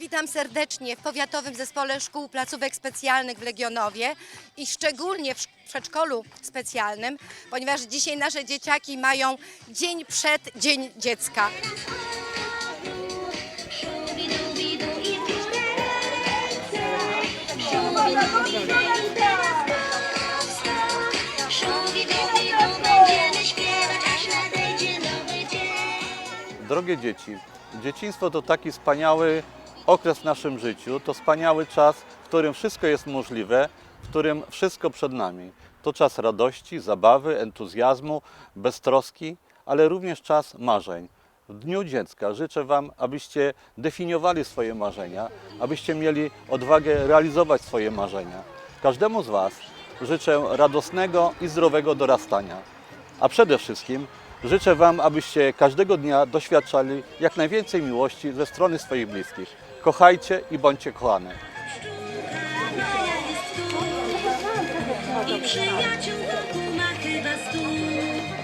Witam serdecznie w Powiatowym Zespole Szkół Placówek Specjalnych w Legionowie i szczególnie w szk- przedszkolu specjalnym, ponieważ dzisiaj nasze dzieciaki mają dzień przed Dzień Dziecka. Drogie dzieci, dzieciństwo to taki wspaniały okres w naszym życiu, to wspaniały czas, w którym wszystko jest możliwe, w którym wszystko przed nami. To czas radości, zabawy, entuzjazmu, beztroski, ale również czas marzeń. W Dniu Dziecka życzę Wam, abyście definiowali swoje marzenia, abyście mieli odwagę realizować swoje marzenia. Każdemu z Was życzę radosnego i zdrowego dorastania. A przede wszystkim życzę Wam, abyście każdego dnia doświadczali jak najwięcej miłości ze strony swoich bliskich. Kochajcie i bądźcie kochane. I przyjaciół wokół ma chyba pszczółka